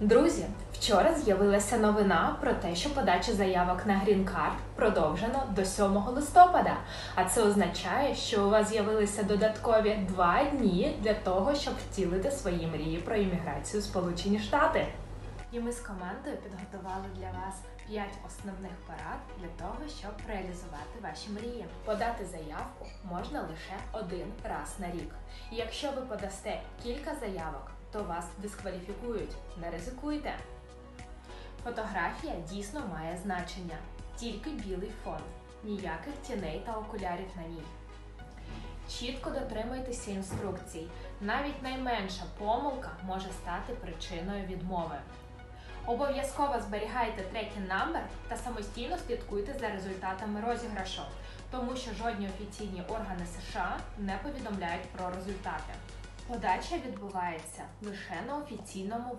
Друзі, вчора з'явилася новина про те, що подача заявок на Card продовжено до 7 листопада. А це означає, що у вас з'явилися додаткові два дні для того, щоб втілити свої мрії про імміграцію Сполучені Штати. І ми з командою підготували для вас 5 основних порад для того, щоб реалізувати ваші мрії. Подати заявку можна лише один раз на рік. І якщо ви подасте кілька заявок, то вас дискваліфікують. Не ризикуйте. Фотографія дійсно має значення. Тільки білий фон, ніяких тіней та окулярів на ній. Чітко дотримуйтеся інструкцій. Навіть найменша помилка може стати причиною відмови. Обов'язково зберігайте трекінг номер та самостійно слідкуйте за результатами розіграшу, тому що жодні офіційні органи США не повідомляють про результати. Подача відбувається лише на офіційному